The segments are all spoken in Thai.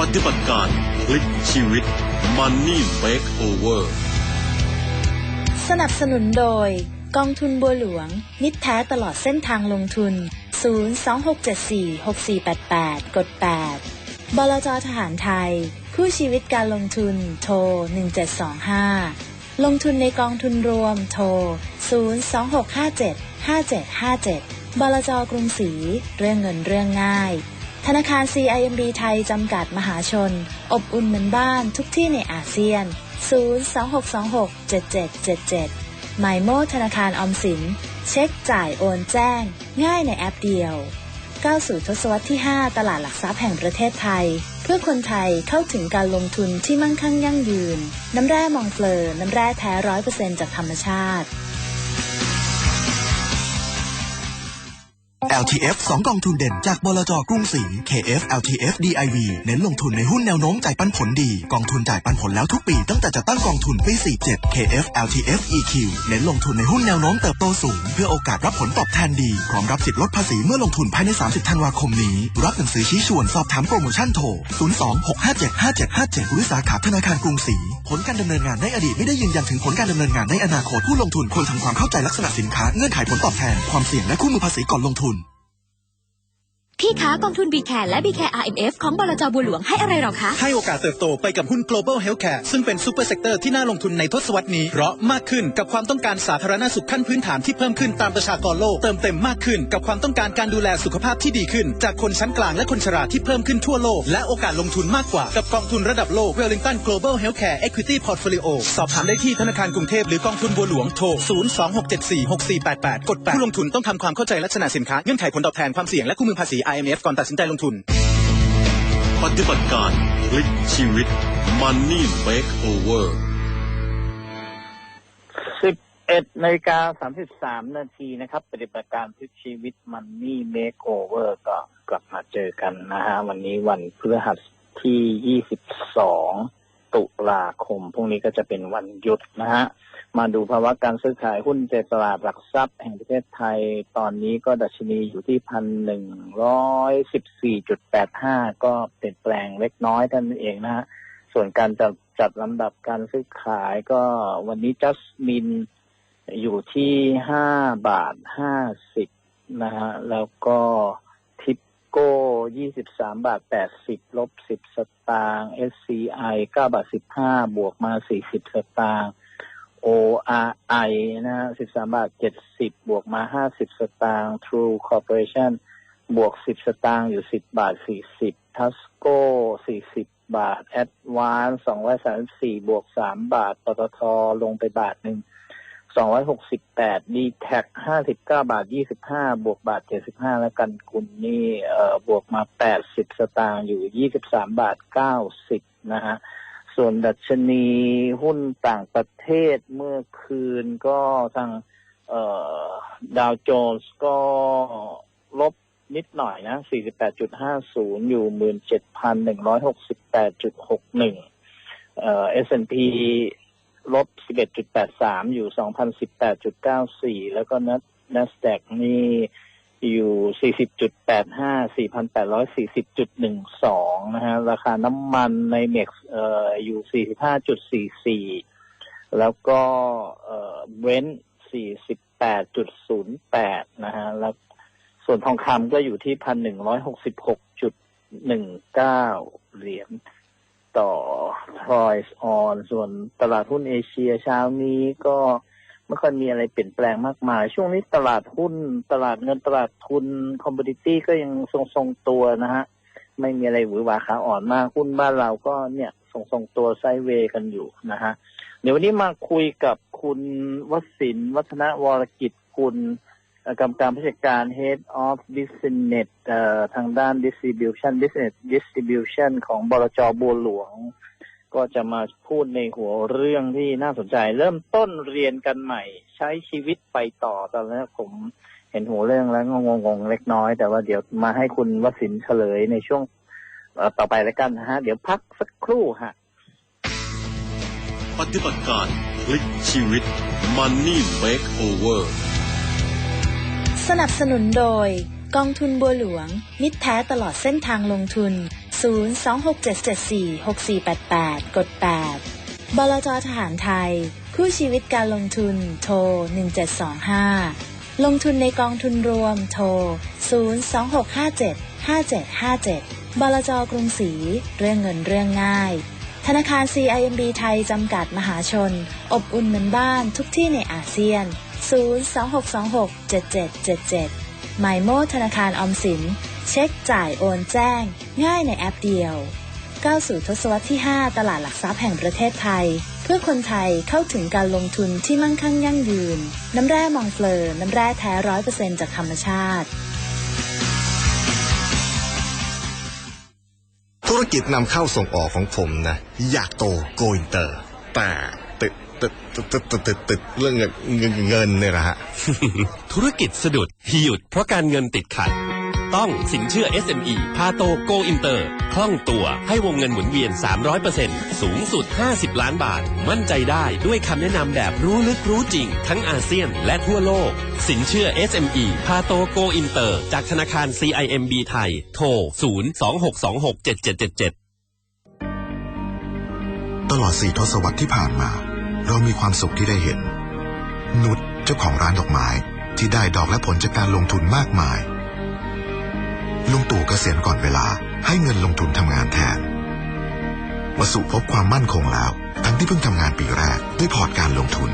ปฏิบัติการพลิกชีวิต Money Makeover สนับสนุนโดย กองทุนบัวหลวง มิตรแท้ตลอดเส้นทางลงทุน 026746488 กด 8 บลจทหารไทย คู่ชีวิตการลงทุน โทร 1725 ลงทุนในกองทุนรวม โทร 026575757 บลจกรุงศรีเรื่องเงินเรื่องง่าย ธนาคาร CIMB ไทย จำกัดมหาชน อบอุ่นเหมือนบ้านทุกที่ในอาเซียน 026267777หมายโมธนาคารออมสิน เช็คจ่ายโอนแจ้ง ง่ายในแอปเดียวก้าวสู่ทศวรรษที่ 5 ตลาดหลักทรัพย์แห่งประเทศไทย เพื่อคนไทยเข้าถึงการลงทุนที่มั่งคั่งยั่งยืน น้ำแร่มองเฟลอน้ำแร่แท้ร้อยเปอร์เซ็นจากธรรมชาติ LTF 2 กองทุนเด่นจากบลจกรุงศรี KF LTF DIV เน้นลงทุนในหุ้นแนวโน้มจ่ายปันผลดี กองทุนจ่ายปันผลแล้วทุกปีตั้งแต่จะตั้งกองทุนปี 47 KF LTF EQ เน้นลงทุนในหุ้นแนวโน้มเติบโตสูง เพื่อโอกาสรับผลตอบแทนดีพร้อมรับสิทธิลดภาษีเมื่อลงทุนภายใน 30 ธันวาคมนี้ รับหนังสือชี้ชวนสอบถามโปรโมชั่นโทร 026575757 หรือสาขาธนาคารกรุงศรี ผลการดำเนินงานในอดีตไม่ได้ยืนยันถึงผลการดำเนินงานในอนาคตผู้ลงทุนควรทำความเข้าใจลักษณะสินค้าเงื่อนไขผลตอบแทนความเสี่ยงและคู่มือภาษีก่อนลงทุน พี่คะกองทุน b c a r และ b c a r RMF ของบลจบัวหลวงให้อะไรหรอคะ ให้โอกาสเติบโตไปกับหุ้น global healthcare ซึ่งเป็นซูเปอร์เซกเตอร์ที่น่าลงทุนในทศวรรษนี้ เพราะมากขึ้นกับความต้องการสาธารณสุขขั้นพื้นฐานที่เพิ่มขึ้นตามประชากรโลก เติมเต็มมากขึ้นกับความต้องการการดูแลสุขภาพที่ดีขึ้น จากคนชั้นกลางและคนชราที่เพิ่มขึ้นทั่วโลก และโอกาสลงทุนมากกว่ากับกองทุนระดับโลก Wellington Global Healthcare Equity Portfolio สอบถามได้ที่ธนาคารกรุงเทพหรือกองทุนบัวหลวงโทร026746488กด8ผู้ลงทุนต้องทำความเข้าใจลักษณะสินค้าเงื่อนไขผลตอบแทนความเสี่ยงและคู่มือภาษี IMF ก่อนตัดสินใจลงทุน ปฏิบัติการพลิกชีวิต Money Makeover สิบเอ็ดนาฬิกาสามสิบสามนาทีนะครับ ปฏิบัติการพลิกชีวิตมันนี่เมคโอเวอร์ก็กลับมาเจอกันนะฮะ วันนี้วันพฤหัสที่ยี่สิบสอง ตุลาคม พรุ่งนี้ก็จะเป็นวันหยุดนะฮะ มาดูภาวะการซื้อขายหุ้นในตลาดหลักทรัพย์แห่งประเทศไทย ตอนนี้ก็ดัชนีอยู่ที่พันหนึ่งร้อยสิบสี่จุดแปดห้าก็เปลี่ยนแปลงเล็กน้อยเท่านั้นเองนะฮะ ส่วนการจัดจัดลำดับการซื้อขายก็วันนี้จัสมินอยู่ที่ห้าบาทห้าสิบนะฮะ แล้วก็ โก้ยี่สิบสามบาทแปดสิบลบสิบสตางค์ SCI เก้าบาทสิบห้าบวกมาสี่สิบสตางค์ ORI นะฮะสิบสามบาทเจ็ดสิบบวกมาห้าสิบสตางค์ True Corporation บวกสิบสตางค์อยู่สิบบาทสี่สิบทัสโก้สี่สิบบาทแอดวานสองร้อยสามสี่บวกสามบาทปตทลงไปบาทหนึ่ง สองร้อยหกสิบแปดดีแท็กห้าสิบเก้าบาทยี่สิบห้าบวกบาทเจ็ดสิบห้าแล้วกันกุลนี่เอ่อบวกมาแปดสิบสตางค์อยู่ยี่สิบสามบาทเก้าสิบนะฮะส่วนดัชนีหุ้นต่างประเทศเมื่อคืนก็ทางเอ่อดาวโจนส์ก็ลบนิดหน่อยนะ 48.50 อยู่ 17,168.61 เอ่อ S&P ลบ 11.83 อยู่ 2,018.94 แล้วก็ NASDAQ นี่อยู่ 40.85 4,840.12 นะฮะ ราคาน้ำมันในเม็กซ์เอ่ออยู่ 45.44 แล้วก็เอ่อเบรนท์48.08 นะฮะ แล้วส่วนทองคำก็อยู่ที่ 1,166.19 เหรียญ ต่อทรอยส์ออนส่วนตลาดหุ้นเอเชียเช้านี้ก็ไม่ค่อยมีอะไรเปลี่ยนแปลงมากมาย ช่วงนี้ตลาดหุ้น ตลาดเงินตลาดทุนคอม m ดิตี้ก็ยังทรงๆตัวนะฮะ ไม่มีอะไรหวือหวาขาอ่อนมากหุ้นบ้านเราก็เนี่ยทรงๆตัวไซเวกันอยู่นะฮะ เดี๋ยววันนี้มาคุยกับคุณวสินวัฒนวรกิจกุลเอ่อ กรรมการผู้จัดการ Head of Business ทางด้าน Distribution Business Distribution ของบลจบัวหลวง ก็จะมาพูดในหัวเรื่องที่น่าสนใจ เริ่มต้นเรียนกันใหม่ ใช้ชีวิตไปต่อตอนแรกผมเห็นหัวเรื่องแล้วงงๆเล็กน้อย แต่ว่าเดี๋ยวมาให้คุณวสินเฉลยในช่วงต่อไปแล้วกันนะฮะ เดี๋ยวพักสักครู่ฮะปฏิบัติการพลิกชีวิต Money Makeover สนับสนุนโดย กองทุนบัวหลวง มิตรแท้ตลอดเส้นทางลงทุน 026774688กด 8 บลจทหารไทย คู่ชีวิตการลงทุน โทร 1725 ลงทุนในกองทุนรวม โทร 02657 5757 บลจกรุงศรี เรื่องเงินเรื่องง่าย ธนาคาร CIMB ไทยจำกัดมหาชน อบอุ่นเหมือนบ้านทุกที่ในอาเซียน 026267777 ไมโมธนาคารออมสิน เช็คจ่ายโอนแจ้ง ง่ายในแอปเดียวก้าวสู่ทศวรรษที่ 5 ตลาดหลักทรัพย์แห่งประเทศไทย เพื่อคนไทยเข้าถึงการลงทุนที่มั่งคั่งยั่งยืน น้ำแร่มองเฟลอน้ำแร่แท้ร้อยเปอร์เซ็นจากธรรมชาติ ธุรกิจนำเข้าส่งออกของผมนะ อยากโตโกอินเตอร์ แต่ ติดติดติดติดติดติดเรื่องเงินเงินเงินเนี่ยนะฮะ ธุรกิจสะดุดหยุดเพราะการเงินติดขัด ต้องสินเชื่อ SME พาโตโกอินเตอร์คล่องตัวให้วงเงินหมุนเวียน 300%สูงสุด 50 ล้านบาท มั่นใจได้ด้วยคำแนะนำแบบรู้ลึกรู้จริง ทั้งอาเซียนและทั่วโลก สินเชื่อ SME พาโตโกอินเตอร์ จากธนาคาร CIMB ไทย โทร 026267777 ตลอดสี่ทศวรรษที่ผ่านมา เรามีความสุขที่ได้เห็น นุชเจ้าของร้านดอกไม้ที่ได้ดอกและผลจากการลงทุนมากมาย ลุงตู่เกษียณก่อนเวลาให้เงินลงทุนทำงานแทนวสุพบความมั่นคงแล้ว ทั้งที่เพิ่งทำงานปีแรกด้วยพอร์ตการลงทุน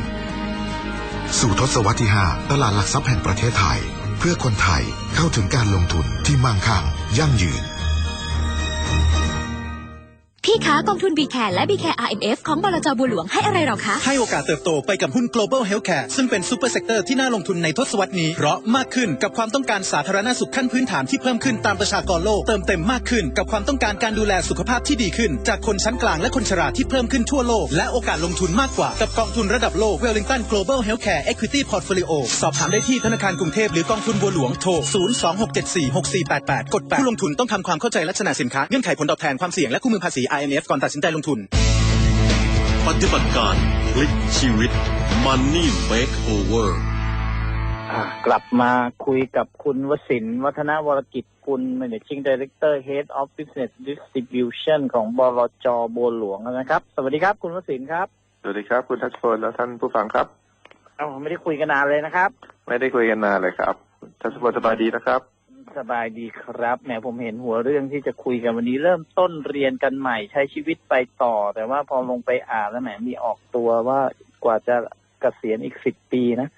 สู่ทศวรรษที่ 5 ตลาดหลักทรัพย์แห่งประเทศไทย เพื่อคนไทยเข้าถึงการลงทุนที่มั่งคั่งยั่งยืน พี่คะกองทุน b c a r e และ b c a r e RMF ของบลจบัวหลวงให้อะไรเราคะ ให้โอกาสเติบโตไปกับหุ้น global healthcare ซึ่งเป็นซูเปอร์เซกเตอร์ที่น่าลงทุนในทศวรรษนี้ เพราะมากขึ้นกับความต้องการสาธารณสุขขั้นพื้นฐานที่เพิ่มขึ้นตามประชากรโลก เติมเต็มมากขึ้นกับความต้องการการดูแลสุขภาพที่ดีขึ้น จากคนชั้นกลางและคนชราที่เพิ่มขึ้นทั่วโลก และโอกาสลงทุนมากกว่ากับกองทุนระดับโลก Wellington Global Healthcare Equity Portfolio สอบถามได้ที่ธนาคารกรุงเทพหรือกองทุนบัวหลวงโทร026746488กด8ผู้ลงทุนต้องทำความเข้าใจลักษณะสินค้าเงื่อนไขผลตอบแทนความเสี่ยงและคู่มือภาษี IMF ก่อนตัดสินใจลงทุน ปฏิบัติการพลิกชีวิต Money Makeover อ่ากลับมาคุยกับคุณวสินทร์วัฒนวรกิจคุณ Managing Director Head of Business Distribution ของบลจบัวหลวงนะครับ สวัสดีครับคุณวสินทร์ครับ สวัสดีครับ คุณทัชพลและท่านผู้ฟังครับเอ้าไม่ได้คุยกันนานเลยนะครับ ไม่ได้คุยกันนานเลยครับ ทัชพลสบายดีนะครับ สบายดีครับแหมผมเห็นหัวเรื่องที่จะคุยกันวันนี้เริ่มต้นเรียนกันใหม่ใช้ชีวิตไปต่อ แต่ว่าพอลงไปอ่านแล้วแหมมีออกตัวว่ากว่าจะเกษียณอีกสิบปีนะ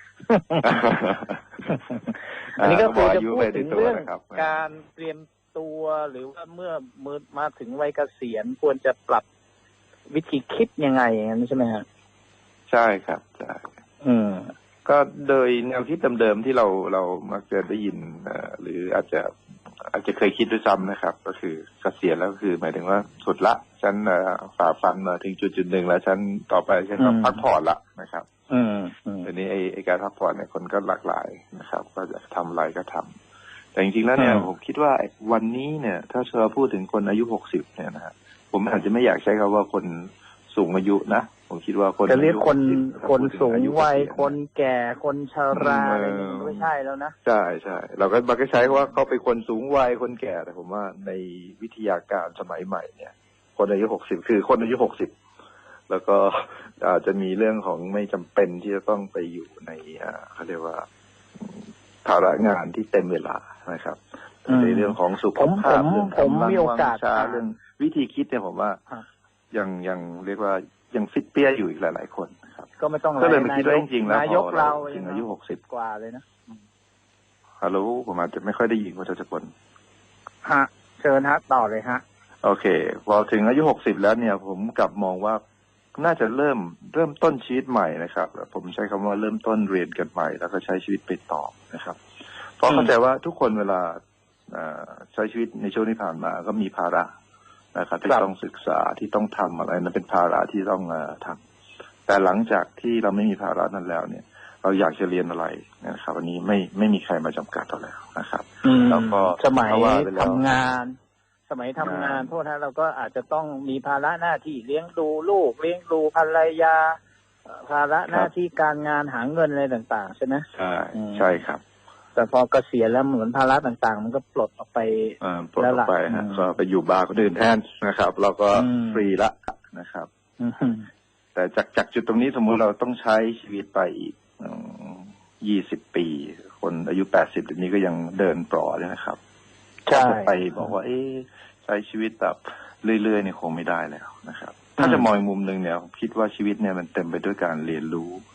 อันนี้ก็คือจะพูดถึงเรื่องการเตรียมตัวหรือว่าเมื่อมือมาถึงวัยเกษียณควรจะปรับวิธีคิดยังไงอย่างนั้นใช่ไหมฮะใช่ครับใช่อืม ก็โดยแนวคิดเดิมๆที่เราเรามักจะได้ยินเอ่อหรืออาจจะอาจจะเคยคิดด้วยซ้ำนะครับ ก็คือเกษียณแล้วก็คือหมายถึงว่าสุดละ ฉันเอ่อฝ่าฟันมาถึงจุดจุดๆหนึ่งแล้วฉันต่อไปฉันก็อืมพักผ่อนละนะครับ อืมอืมทีนี้ไอ้ไอ้การพักผ่อนเนี่ยคนก็หลากหลายนะครับ ก็จะทำอะไรก็ทำแต่จริงๆแล้วเนี่ยอืมผมคิดว่าวันนี้เนี่ย ถ้าเราพูดถึงคนอายุหกสิบเนี่ยนะฮะผมอาจจะไม่อยากใช้คำว่าคนสูงอายุนะ ผมคิดว่าคนจะเรียกคนอายุ60คนสูงถ้าพูดถึอายุวัยเกษีคนแก่คนชราอะไรเออนี่มันไม่ใช่แล้วนะใช่ใช่เราก็มันก็ใช้คำว่าเขาเป็นคนสูงวัยคนแก่แต่ผมว่าในวิทยาการสมัยใหม่เนี่ย คนอายุหกสิบคือคนอายุหกสิบแล้วก็อาจจะมีเรื่องของไม่จำเป็นที่จะต้องไปอยู่ในอ่าเขาเรียกว่าภาระงานที่เต็มเวลานะครับอืมในเรื่องของสุขภาพผมผมเรื่องผมกำลังมีโอกาสวังชาอ่านเรื่องวิธีคิดเนี่ยผมว่าครับ ยังยังเรียกว่ายังฟิตเปี้ยอยู่อีกหลาย ๆ คนครับ ก็ไม่ต้องก็เลยมาคิดว่าจริงๆแล้วนายกพอเราเราถึงอายุหกสิบกว่าเลยนะฮัลโหลผมอาจจะไม่ค่อยได้ยินคุณทัชพลฮะ เชิญฮะต่อเลยฮะ โอเค พอถึงอายุหกสิบแล้วเนี่ย ผมกลับมองว่าน่าจะเริ่มเริ่มต้นชีวิตใหม่นะครับ ผมใช้คำว่าเริ่มต้นเรียนกันใหม่ แล้วก็ใช้ชีวิตไปต่อนะครับ เพราะเข้าใจว่าทุกคนเวลาเอ่อใช้ชีวิตในช่วงที่ผ่านมา ก็มีภาระ นะครับที่ครับต้องศึกษาที่ต้องทำอะไรนั้นเป็นภาระที่ต้องเอ่อทำแต่หลังจากที่เราไม่มีภาระนั้นแล้วเนี่ย เราอยากจะเรียนอะไรนะครับวันนี้ไม่ไม่มีใครมาจำกัดเราแล้วนะครับแล้วก็สมัยเพราะว่าไปแล้วทำงาน สมัยทำงานงานโทษนะเราก็อาจจะต้องมีภาระหน้าที่เลี้ยงดูลูกเลี้ยงดูภรรยาเอ่อภาระหน้าที่การงานหาเงินอะไรต่าง ๆ ใช่ไหมใช่อืมใช่ครับ แต่แต่พอเกษียณแล้วเหมือนภาระต่างๆ มันก็ปลดออกไปอ่าปลดแล้วออล่ะกไปฮะอืมก็ไปอยู่บาร์คนอื่นแทนนะครับ เราก็อืมฟรีละนะครับอืมแต่จากจากจุดตรงนี้สมมุติเราต้องใช้ชีวิตไปอีกยี่สิบปี คนอายุแปดสิบเดี๋ยวนี้ก็ยังเดินปลอเลยนะครับใช่จะไปบอกว่า เอ๊ะใช้ชีวิตแบบเรื่อยๆเนี่ยคงไม่ได้แล้วนะครับ ถ้าจะมองอีกมุมหนึ่งเนี่ยผมคิดว่าชีวิตเนี่ยมันเต็มไปด้วยการเรียนรู้นะครับอืม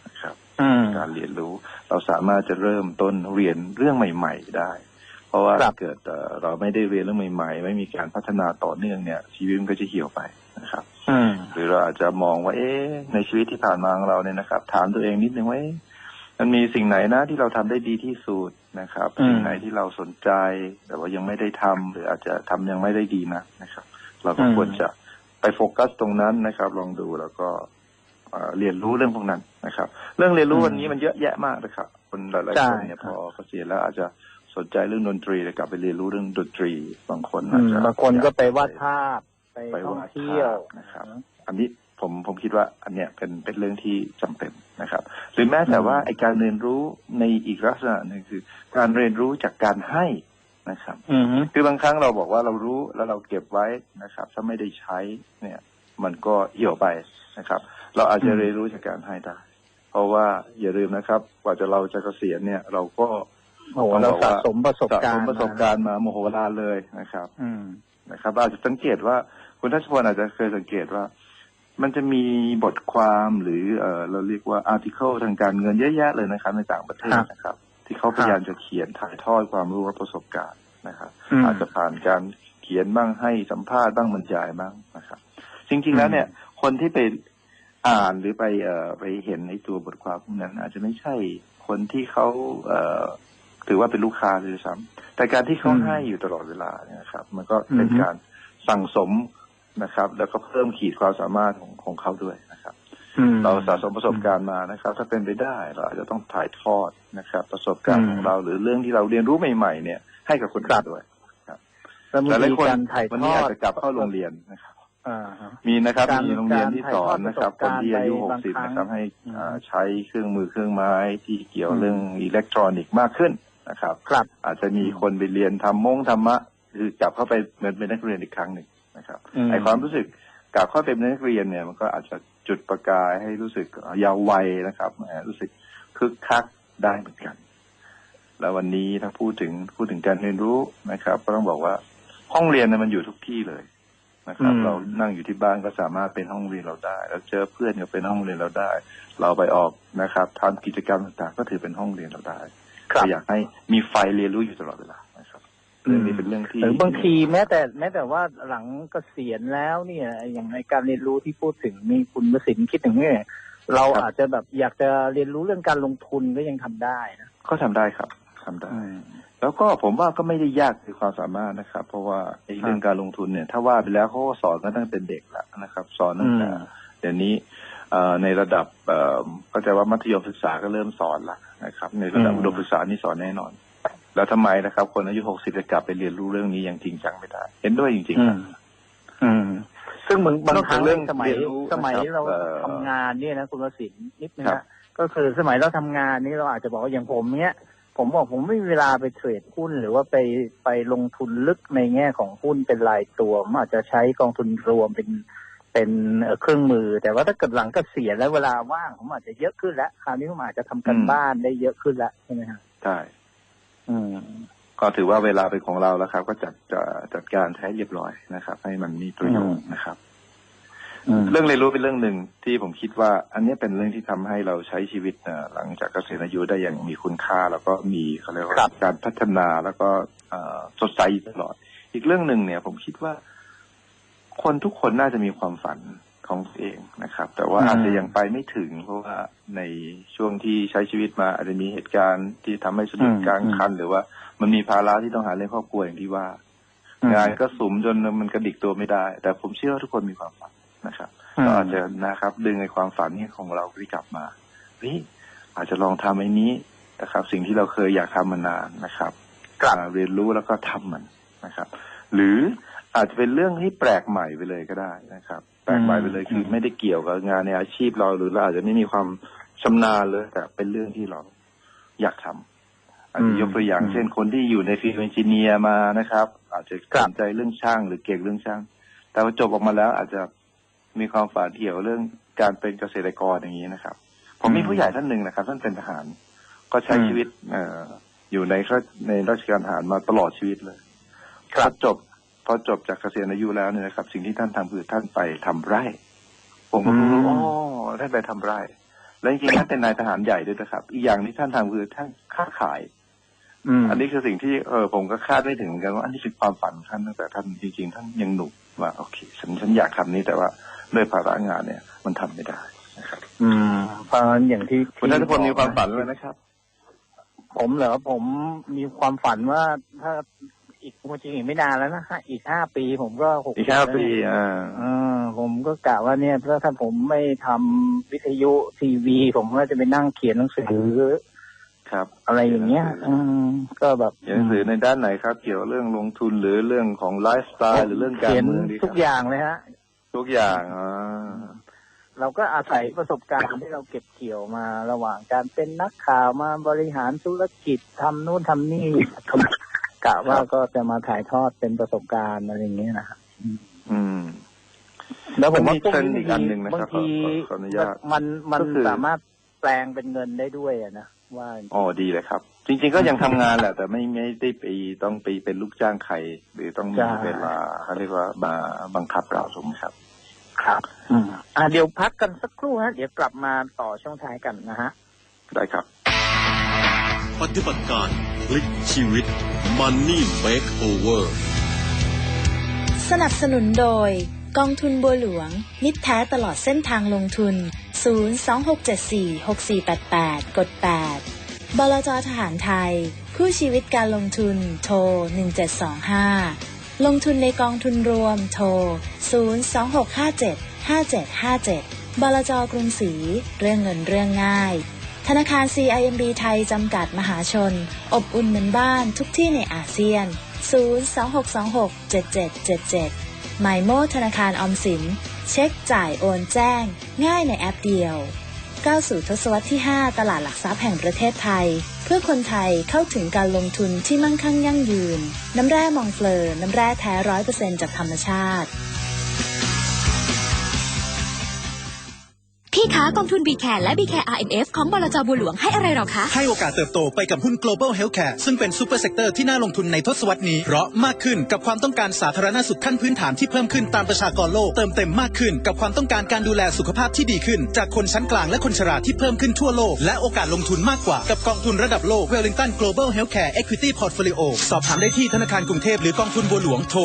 การเรียนรู้ เราสามารถจะเริ่มต้นเรียนเรื่องใหม่ ๆได้ เพราะว่าครับถ้าเกิดเอ่อเราไม่ได้เรียนเรื่องใหม่ ๆ ไม่มีการพัฒนาต่อเนื่องเนี่ย ชีวิตมันก็จะเหี่ยวไปนะครับอืมหรือเราอาจจะมองว่า เอ๊ะในชีวิตที่ผ่านมาของเราเนี่ยนะครับ ถามตัวเองนิดนึงว่าเอ๊ะมันมีสิ่งไหนนะที่เราทำได้ดีที่สุดนะครับอืมสิ่งไหนที่เราสนใจ แต่ว่ายังไม่ได้ทำหรืออาจจะทำยังไม่ได้ดีนะนะครับ เราก็ควรจะไปโฟกัสตรงนั้นนะครับ ลองดูแล้วก็ เอ่อเรียนรู้เรื่องพวกนั้นนะครับ เรื่องเรียนรู้วันนี้มันเยอะแยะมากนะครับ คนหลายๆคนเนี่ยพอเกษียณแล้วอาจจะสนใจเรื่องดนตรีแต่กลับไปเรียนรู้เรื่องดนตรีบางคนอือาจมจะบางคนก็ไปวาดภาพไปไปท่องวาดเที่ยวภาพนะครับ อันนี้ผมผมคิดว่าอันเนี้ยเป็นเป็นเรื่องที่จำเป็นนะครับ หรือแม้แต่ว่าไอการเรียนรู้ในอีกลักษณะหนึ่งคือ การเรียนรู้จากการให้นะครับอืมคือบางครั้งเราบอกว่าเรารู้แล้วเราเก็บไว้นะครับ ถ้าไม่ได้ใช้เนี่ย มันก็เหี่ยวไปนะครับ เราอาจจะอืมเรียนรู้จากการให้ได้ เพราะว่าอย่าลืมนะครับ กว่าจะเราจะเกษียณเนี่ย เราก็โอ้โหเราสะสมประสบสะกาสรมณ์ประสบการณ์มาโมโหลานเลยนะครับ อืมนะครับ อาจจะสังเกตว่าคุณทัชพลอาจจะเคยสังเกตว่า มันจะมีบทความหรือเออเราเรียกว่าอาร์ติเคิลทางการเงินเยอะแยะเลยนะครับ ในต่างประเทศครับนะครับ ที่เขาพยายามจะเขียนถ่ายทอดความรู้และประสบการณ์นะครับอืมอาจจะผ่านการเขียนบ้างให้สัมภาษณ์บ้างบรรยายบ้างนะครับ จริง ๆ แล้วเนี่ย คนที่ไป อ่านหรือไปเอ่อไปเห็นในตัวบทความพวกนั้น อาจจะไม่ใช่คนที่เขาเอ่อถือว่าเป็นลูกค้าเลยซ้ำแต่การที่เขาอืมให้อยู่ตลอดเวลาเนี่ยนะครับ มันก็เป็นอือฮึการสั่งสมนะครับ แล้วก็เพิ่มขีดความสามารถของของเขาด้วยนะครับอืมเราสะสมประสบการณ์มานะครับ ถ้าเป็นไปได้เราอาจจะต้องถ่ายทอดนะครับ ประสบการณ์ของเราหรือเรื่องที่เราเรียนรู้ใหม่ ๆ เนี่ย ให้กับคนอื่นด้วยแล้วหบางลายทีๆคนการถ่ายวันทนี้ออาจดจะกลับเข้าโรงเรียนนะครับอ่าฮะ มีนะครับการมีโรงเรียนที่สอนการนะครับถ่ายทอดคนที่อายุประหสบกการณ์สิบไปนะครับให้อืมอ่าใช้เครื่องมือเครื่องไม้ที่เกี่ยวอืมเรื่องอิเล็กทรอนิกส์มากขึ้นนะครับครับอาจจะมีคนไปเรียนทำมงธรรมะคือกลับเข้าไปเหมือนเป็นนักเรียนอีกครั้งหนึ่งนะครับอืมไอความรู้สึกกลับเข้าไปเป็นนักเรียนเนี่ยมันก็อาจจะจุดประกายให้รู้สึกเยาว์วัยนะครับแหมรู้สึกคึกคักได้เหมือนกัน แล้ววันนี้ถ้าพูดถึงพูดถึงการเรียนรู้นะครับ ก็ต้องบอกว่าห้องเรียนเนี่ยมันอยู่ทุกที่เลย นะครับอืมเรานั่งอยู่ที่บ้านก็สามารถเป็นห้องเรียนเราได้เราเจอเพื่อนก็เป็นห้องเรียนเราได้ เราไปออกนะครับทำกิจกรรมต่างๆก็ถือเป็นห้องเรียนเราได้ครับก็อยากให้มีไฟเรียนรู้อยู่ตลอดเวลานะครับเรื่องนี้เป็นเรื่องที่หรือบางทีแม้แต่แม้แต่ว่าหลังเกษียณแล้วเนี่ย อย่างในการเรียนรู้ที่พูดถึงมีคุณประสิทธิ์คิดถึงเนี่ยเราอาจจะแบบอยากจะเรียนรู้เรื่องการลงทุนก็ยังทำได้นะก็ทำได้ครับ ทำได้ แล้วก็ผมว่าก็ไม่ได้ยากคือความสามารถนะครับ เพราะว่าไอ้เรื่องการลงทุนเนี่ย ถ้าว่าไปแล้วเขาก็สอนกันตั้งแต่เด็กแล้วนะครับ สอนตั้งแต่อืมเดี๋ยวนี้เอ่อในระดับเอ่อก็จะว่ามัธยมศึกษาก็เริ่มสอนละนะครับ ในระดับอืมอุดมศึกษานี่สอนแน่นอน แล้วทำไมนะครับ คนอายุหกสิบจะกลับไปเรียนรู้เรื่องนี้อย่างจริงจังไม่ได้ เห็นด้วยจริงๆอืครัมบอืมซึ่งบางบางนอกคจากรั้งเรื่องสมัยเรียนรู้สมัยนะครับเราเอ่อทำงานเนี่ยนะคุณประสิทธิ์นิดนึงครันะบก็คือสมัยเราทำงานนี่เราอาจจะบอกว่าอย่างผมเนี้ย ผมบอกผมไม่มีเวลาไปเทรดหุ้นหรือว่าไปไปลงทุนลึกในแง่ของหุ้นเป็นรายตัวผมอาจจะใช้กองทุนรวมเป็นเป็นเอ่อเครื่องมือ แต่ว่าถ้าเกิดหลังเกษียณแล้วเวลาว่างผมอาจจะเยอะขึ้นแล้วคราวนี้ผมอาจจะทำกันอืมบ้านได้เยอะขึ้นแล้วใช่ไหมฮะใช่อืมก็ถือว่าเวลาเป็นของเราแล้วครับ ก็จัดจะจัดการใช้เรียบร้อยนะครับ ให้มันมีประโยชน์นะครับอืม เรื่องเรียนรู้เป็นเรื่องหนึ่งที่ผมคิดว่า อันนี้เป็นเรื่องที่ทำให้เราใช้ชีวิตเอ่อหลังจากเกษียณอายุได้อย่างมีคุณค่า แล้วก็มีเขาเรียกว่าครับการพัฒนาแล้วก็เอ่อสดใสอยู่ตลอด อีกเรื่องหนึ่งเนี่ย ผมคิดว่า คนทุกคนน่าจะมีความฝันของตัวเองนะครับ แต่ว่าอืมอาจจะยังไปไม่ถึง เพราะว่าในช่วงที่ใช้ชีวิตมาอาจจะมีเหตุการณ์ที่ทำให้สะดุดอืมกลางคัน หรือว่ามันมีภาระที่ต้องหาเลี้ยงครอบครัวอย่างที่ว่าอืมงานก็สุมจนมันกระดิกตัวไม่ได้ แต่ผมเชื่อว่าทุกคนมีความฝัน นะครับอืมก็อาจจะนะครับ ดึงในความฝันนี้ของเราที่กลับมาเฮ้ยอาจจะลองทำไอ้นี้นะครับ สิ่งที่เราเคยอยากทำมานานนะครับอ่าเรียนรู้แล้วก็ทำมันนะครับ หรืออาจจะเป็นเรื่องที่แปลกใหม่ไปเลยก็ได้นะครับ แปลกใหม่ไปเลยคือไม่ได้เกี่ยวกับงานในอาชีพเราหรือเราอาจจะไม่มีความชำนาญเลย แต่เป็นเรื่องที่เราอยากทำอาจจะยกตัวอย่างอืมเช่นคนที่อยู่ในฟิล์มเอนจิเนียร์มานะครับ อาจจะสนใจเรื่องช่างหรือเก่งเรื่องช่าง แต่พอจบออกมาแล้วอาจจะ มีความฝันเกี่ยวเรื่องการเป็นเกษตรกรอย่างนี้นะครับ ผมมีผู้ใหญ่ท่านหนึ่งนะครับ ท่านเป็นทหาร ก็ใช้อืมชีวิตเอ่ออยู่ในข้าในราชการทหารมาตลอดชีวิตเลยครัพอบจบพอจบจากเกษียณอายุแล้วเนี่ยนะครับ สิ่งที่ท่านทำคือท่านไปทำไร่ ผมก็รู้อืมอ๋อท่านไปทำไร่ แล้วจริงๆท่านเป็นนายทหารใหญ่ด้วยนะครับ อีกอย่างที่ท่านทำคือท่านค้าขายอืมอันนี้คือสิ่งที่เออผมก็คาดไม่ถึงเหมือนกันว่าอันนี้คือความฝันของท่านตั้งแต่ท่านจริงๆท่านยังหนุ่มว่าโอเคฉันฉันอยากทำนี้แต่ว่า ด้วยภาระงานเนี่ย มันทำไม่ได้นะครับ อืมเพราะฉะนั้นอย่างที่คุณนัทพลมีความฝันที่เลยนะครับ ผมเหรอผมมีความฝันว่าถ้าอีกจริงๆอีกไม่นานแล้วนะฮะอีกห้าปีผมก็หกอีกห้าแล้วปีเนี่ยอ่าเออผมก็กะว่าเนี่ยถ้าถ้าผมไม่ทำวิทยุทีวี ผมก็จะไปนั่งเขียนหนังสือครับ อะไรอย่างเงี้ยอืมก็แบบเขียนหนังสือในด้านไหนครับ เกี่ยวเรื่องลงทุนหรือเรื่องของไลฟ์สไตล์หรือเรื่องการเขียนเมืองดีครับทุกอย่างเลยฮะ ทุกอย่างอ่าเราก็อาศัยประสบการณ์ที่เราเก็บเกี่ยวมาระหว่างการเป็นนักข่าวมาบริหารธุรกิจทำนู่นทำนี่กะว่าก็จะมาถ่ายทอดเป็นประสบการณ์อะไรอย่างเงี้ยนะครับอืม แล้วผมว่ามันมีพวกเทรนด์อีกอันหนึ่งนะครับบางทีขอขออนุญาตมันมันก็คือสามารถแปลงเป็นเงินได้ด้วยอะนะ ว่าอ๋อดีเลยครับ จริง ๆ ก็ยังทำงานแหละ แต่ไม่ไม่ได้ไปต้องไปเป็นลูกจ้างใครหรือต้องมีใช่เวลาเขาเรียกว่ามาบังคับเราถูกไหมครับ ครับอืมอ่าเดี๋ยวพักกันสักครู่ฮะเดี๋ยวกลับมาต่อช่วงท้ายกันนะฮะได้ครับปฏิบัติการพลิกชีวิต Money Makeover สนับสนุนโดย กองทุนบัวหลวง มิตรแท้ตลอดเส้นทางลงทุน 026746488 กด 8 บลจทหารไทย คู่ชีวิตการลงทุน โทร 1725 ลงทุนในกองทุนรวม โทร 026575757 บลจกรุงศรี เรื่องเงินเรื่องง่าย ธนาคาร CIMB ไทย จำกัดมหาชน อบอุ่นเหมือนบ้านทุกที่ในอาเซียน 026267777ไมโมธนาคารออมสิน เช็คจ่ายโอนแจ้ง ง่ายในแอปเดียวก้าวสู่ทศวรรษที่ 5 ตลาดหลักทรัพย์แห่งประเทศไทย เพื่อคนไทยเข้าถึงการลงทุนที่มั่งคั่งยั่งยืน น้ำแร่มองเฟลอร์น้ำแร่แท้ร้อยเปอร์เซ็นจากธรรมชาติ พี่คะกองทุน b c a r และ b c a r RMF ของบลจบัวหลวงให้อะไรเราคะ ให้โอกาสเติบโตไปกับหุ้น global healthcare ซึ่งเป็นซูเปอร์เซกเตอร์ที่น่าลงทุนในทศวรรษนี้ เพราะมากขึ้นกับความต้องการสาธารณสุขขั้นพื้นฐานที่เพิ่มขึ้นตามประชากรโลก เติมเต็มมากขึ้นกับความต้องการการดูแลสุขภาพที่ดีขึ้น จากคนชั้นกลางและคนชราที่เพิ่มขึ้นทั่วโลก และโอกาสลงทุนมากกว่ากับกองทุนระดับโลก Wellington Global Healthcare Equity Portfolio สอบถามได้ที่ธนาคารกรุงเทพหรือกองทุนบัวหลวงโทร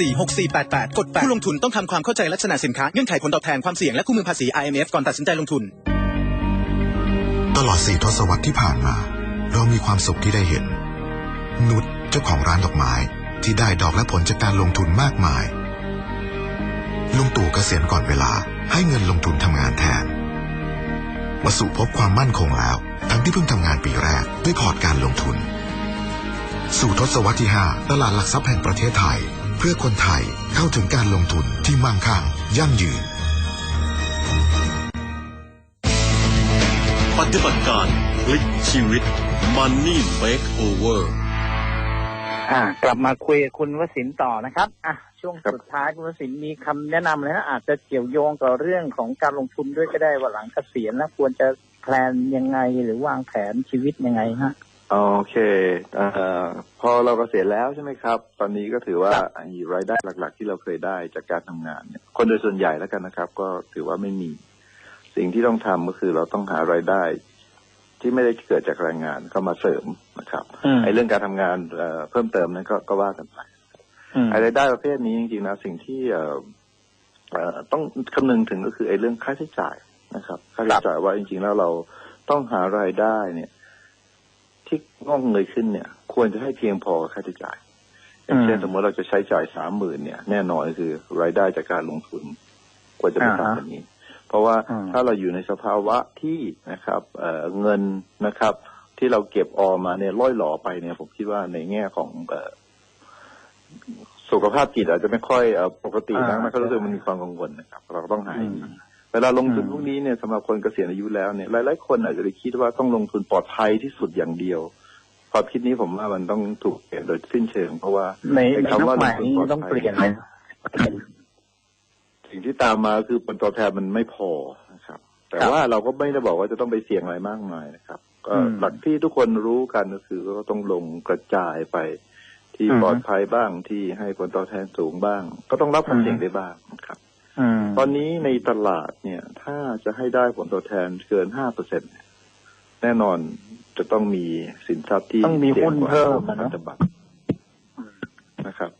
026746488 กด8ผู้ลงทุนต้องทำความเข้าใจลักษณะสินค้าเงื่อนไขผลตอบแทนความเสี่ยงและคู่มือภาษี IMF ก่อนตัดสินใจลงทุน ตลอดสี่ทศวรรษที่ผ่านมา เรามีความสุขที่ได้เห็น นุชเจ้าของร้านดอกไม้ที่ได้ดอกและผลจากการลงทุนมากมาย ลุงตู่เกษียณก่อนเวลาให้เงินลงทุนทำงานแทนวสุพบความมั่นคงแล้ว ทั้งที่เพิ่งทำงานปีแรกด้วยพอร์ตการลงทุน สู่ทศวรรษที่ 5 ตลาดหลักทรัพย์แห่งประเทศไทย เพื่อคนไทยเข้าถึงการลงทุนที่มั่งคั่งยั่งยืน ฏิบัติการพลิกชีวิต Money Makeover อ่า กลับมาคุยกับคุณวสินต์ต่อนะครับ อะ ช่วงครับสุดท้ายคุณวสินต์มีคำแนะนำเลยนะอาจจะเกี่ยวโยงกับเรื่องของการลงทุนด้วยก็ได้ว่าหลังเกษียณแล้วควรจะแพลนยังไงหรือวางแผนชีวิตยังไงฮะโอเคเอ่อพอเราเกษียณแล้วใช่ไหมครับ ตอนนี้ก็ถือว่าไอ้รายได้หลัก ๆ ที่เราเคยได้จากการทำงานเนี่ยคนโดยส่วนใหญ่แล้วกันนะครับ ก็ถือว่าไม่มี สิ่งที่ต้องทำก็คือเราต้องหารายได้ ที่ไม่ได้เกิดจากแรงงานเข้ามาเสริมนะครับอืมไอ้เรื่องการทำงานเอ่อเพิ่มเติมนั้นก็ก็ว่ากันไปอืมไอ้รายได้ประเภทนี้จริงๆนะสิ่งที่เอ่อเอ่อต้องคำนึงถึงก็คือไอ้เรื่องค่าใช้จ่ายนะครับค่าใช้จ่ายว่าจริงๆแล้วเราต้องหารายได้เนี่ย ที่งอกเงยขึ้นเนี่ย ควรจะให้เพียงพอกับค่าใช้จ่ายอย่างเช่นอืมสมมติเราจะใช้จ่ายสามหมื่นเนี่ย แน่นอนคือรายได้จากการลงทุน ควรจะเป็นอ่าฮะทำแบบนี้ เพราะว่าอืมถ้าเราอยู่ในสภาวะที่นะครับเอ่อเงินนะครับ ที่เราเก็บออมมาเนี่ยล่อยหล่อไปเนี่ย ผมคิดว่าในแง่ของเอ่อสุขภาพจิตอาจจะไม่ค่อยเอ่อปกตินะอ่ามันก็รู้สึกมันมีความกังวลนะครับ เราก็ต้องหาให้ดีเวลาลงทุนอืมพวกนี้เนี่ยสำหรับคนเกษียณอายุแล้วเนี่ยหลายๆคนอาจจะไปคิดว่าต้องลงทุนปลอดภัยที่สุดอย่างเดียวความคิดนี้ผมว่ามันต้องถูกเปลี่ยนโดยสิ้นเชิง เพราะว่าในไอ้ในคำยุคว่าใหม่ลงทุนี้ปลดต้องภัเปลี่ยนไหม สิ่งที่ตามมาคือผลตอบแทนมันไม่พอนะครับ แต่ว่าเราก็ไม่ได้บอกว่าจะต้องไปเสี่ยงอะไรมากมายนะครับ ก็อืมหลักที่ทุกคนรู้กันก็คือก็ต้องลงกระจายไปที่อืมปลอดภัยบ้างที่ให้ผลตอบแทนสูงบ้าง ก็ต้องรับความอืมเสี่ยงได้บ้างนะครับอืมตอนนี้ในตลาดเนี่ย ถ้าจะให้ได้ผลตอบแทนเกินห้าเปอร์เซ็นแน่นอนจะต้องมีสินทรัพย์ที่ต้องมีหุ้นสี่ยกว่าเพิ่มพัอะนเนอะธบัตรนะครับเ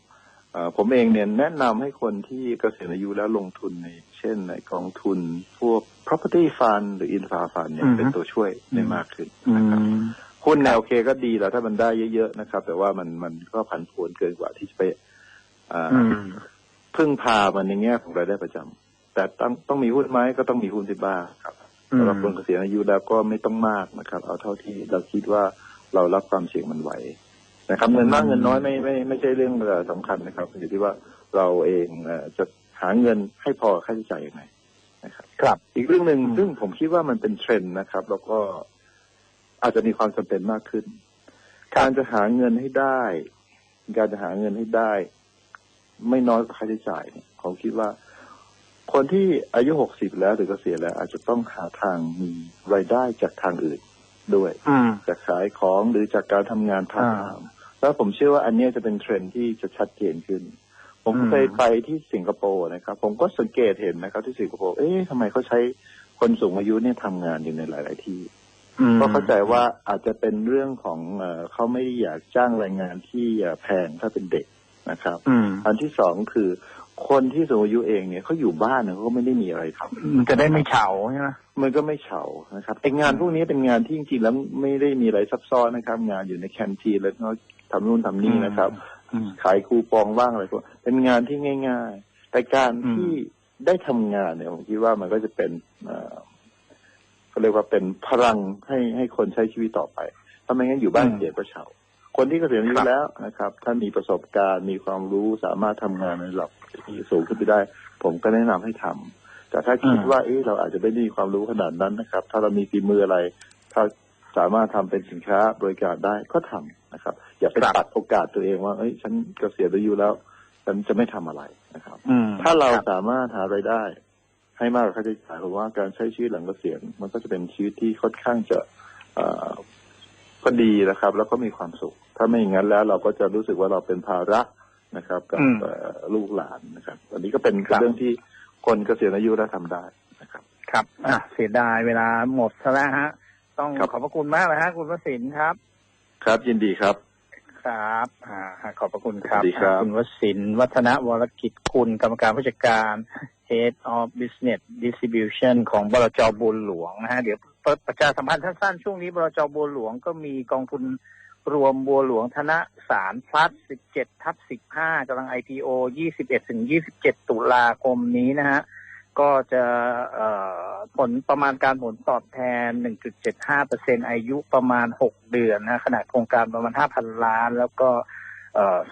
อ่อ ผมเองเนี่ยแนะนำให้คนที่เกษียณอายุแล้วลงทุนในเช่นในกองทุนพวก property fund หรือ infra fund เนี่ยอืมเป็นตัวช่วยได้มากขึ้นอืนะครับมหุ้นเนี่ยโอเคก็ดีแล้วถ้ามันได้เยอะ ๆ นะครับ แต่ว่ามันมันก็ผันผวนเกินกว่าที่จะไปอ่าอืมพึ่งพามันในแง่ของรายได้ประจำแต่ต้องต้องมีหุ้นไหมก็ต้องมีหุ้นที่บ้างครับอืมสำหรับคนเกษียณอายุแล้วก็ไม่ต้องมากนะครับ เอาเท่าที่เราคิดว่าเรารับความเสี่ยงมันไหว นะครับ เงินมากเงินน้อยไม่ไม่ไม่ใช่เรื่องสำคัญนะครับอยู่ที่ว่าเราเองเอ่อจะหาเงินให้พอค่าใช้จ่ายยังไงนะครับ ครับ อีกเรื่องหนึ่งอืมซึ่งผมคิดว่ามันเป็นเทรนด์นะครับ แล้วก็อาจจะมีความจำเป็นมากขึ้น การจะหาเงินให้ได้ การจะหาเงินให้ได้ ไม่น้อยกว่าค่าใช้จ่ายเนี่ยผมคิดว่า คนที่อายุหกสิบแล้วหรือเกษียณแล้ว อาจจะต้องหาทางมีรายได้จากทางอื่นด้วยอืมจากขายของหรือจากการทำงานพาร์ทไทม์ แล้วผมเชื่อว่าอันเนี้ยจะเป็นเทรนด์ที่จะชัดเจนขึ้นผมอืมเคยไปที่สิงคโปร์นะครับ ผมก็สังเกตเห็นนะครับ ที่สิงคโปร์เอ๊ะทำไมเขาใช้คนสูงอายุเนี่ยทำงานอยู่ในหลาย ๆ ที่อืมก็เข้าใจว่าอาจจะเป็นเรื่องของเออเขาไม่ได้อยากจ้างแรงงานที่เอ่อแพงถ้าเป็นเด็กนะครับอืมอันที่สองคือคนที่สูงอายุเองเนี่ยเขาอยู่บ้านเนี่ยเขาก็ไม่ได้มีอะไรทำมันจะได้ไม่เฉาใช่ไหมมันก็ไม่เฉานะครับไองานพวกนี้เป็นงานที่จริงๆแล้วไม่ได้มีอะไรซับซ้อนนะครับ งานอยู่ในแคนทีนแล้วก็ ทำนู่นทำนี่นะครับอืมขายคูปองบ้างอะไรพวกเป็นงานที่ง่าย ๆ แต่การอืมที่ได้ทำงานเนี่ยผมคิดว่ามันก็จะเป็นเอ่อเขาเรียกว่าเป็นพลังให้ให้คนใช้ชีวิตต่อไปถ้าไม่งั้นอยู่บ้านเสียก็เฉาคนที่เกษียณอายุแล้วนะครับ ถ้ามีประสบการณ์มีความรู้สามารถทำงานในระดับที่สูงขึ้นไปได้ ผมก็แนะนำให้ทำแต่ถ้าคิดว่าเอ๊ะเราอาจจะไม่ได้มีความรู้ขนาดนั้นนะครับ ถ้าเรามีฝีมืออะไร ถ้าสามารถทำเป็นสินค้าบริการได้ก็ทำนะครับ อย่าไปตัดโอกาสตัวเองว่าเอ้ยฉันเกษียณอายุแล้ว ฉันจะไม่ทำอะไรนะครับอืมถ้าเราครับสามารถหารายได้ ให้มากกว่าค่าใช้จ่ายผมว่าการใช้ชีวิตหลังเกษียณมันก็จะเป็นชีวิตที่ค่อนข้างจะเอ่อก็ดีนะครับ แล้วก็มีความสุข ถ้าไม่อย่างนั้นแล้วเราก็จะรู้สึกว่าเราเป็นภาระนะครับกับอืมเอ่อลูกหลานนะครับ อันนี้ก็เป็นครับเรื่องที่คนเกษียณอายุแล้วทำได้นะครับ ครับอะเสียดายเวลาหมดซะแล้วฮะ ต้องครับขอบพระคุณมากเลยฮะ คุณวสินทร์ครับ ครับยินดีครับ ครับอ่าขอบพระคุณครับสวัสดีครับคุณวสินทร์วัฒนวรกิจคุณกรรมการผู้จัดการ Head of Business Distribution ของบลจบุญหลวงนะฮะเดี๋ยวประชาสัมพันธ์สั้นๆช่วงนี้บลจบัวหลวงก็มีกองทุนรวมบัวหลวงธนสารพลัส17ทับ15กำลัง IPO 21ถึง27ตุลาคมนี้นะฮะ ก็จะผลประมาณการผลตอบแทน 1.75เปอายุประมาณ 6 เดือนนะขนาดโครงการประมาณ 5,000 ล้าน แล้วก็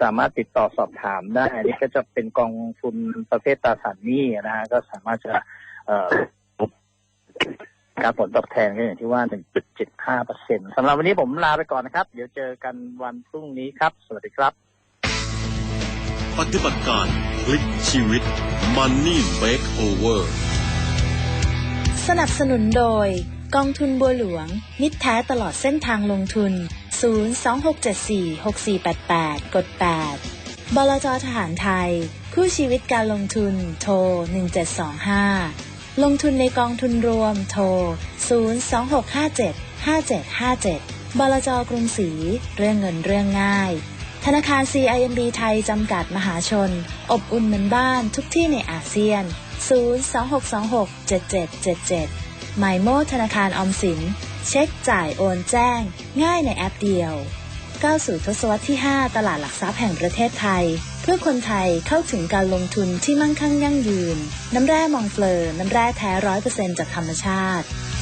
สามารถติดต่อสอบถามได้ อันนี้ก็จะเป็นกองทุนประเภทตราสารหนี้นะฮะก็สามารถจะการผลตอบแทนก็อย่างที่ว่า 1.75เปอร์เซ็นสำหรับวันนี้ผมลาไปก่อนนะครับ เดี๋ยวเจอกันวันพรุ่งนี้ครับ สวัสดีครับ ปฏิบัติการพลิกชีวิต Money Makeover สนับสนุนโดย กองทุนบัวหลวง มิตรแท้ตลอดเส้นทางลงทุน 026746488 กด 8 บลจทหารไทย คู่ชีวิตการลงทุน โทร 1725 ลงทุนในกองทุนรวม โทร 026575757 บลจกรุงศรีเรื่องเงินเรื่องง่าย ธนาคาร CIMB ไทย จำกัดมหาชน อบอุ่นเหมือนบ้านทุกที่ในอาเซียน 026267777หมายโมธนาคารออมสิน เช็คจ่ายโอนแจ้ง ง่ายในแอปเดียวก้าวสู่ทศวรรษที่ 5 ตลาดหลักทรัพย์แห่งประเทศไทย เพื่อคนไทยเข้าถึงการลงทุนที่มั่งคั่งยั่งยืน น้ำแร่มองเฟลอร์น้ำแร่แท้ร้อยเปอร์เซ็นจากธรรมชาติ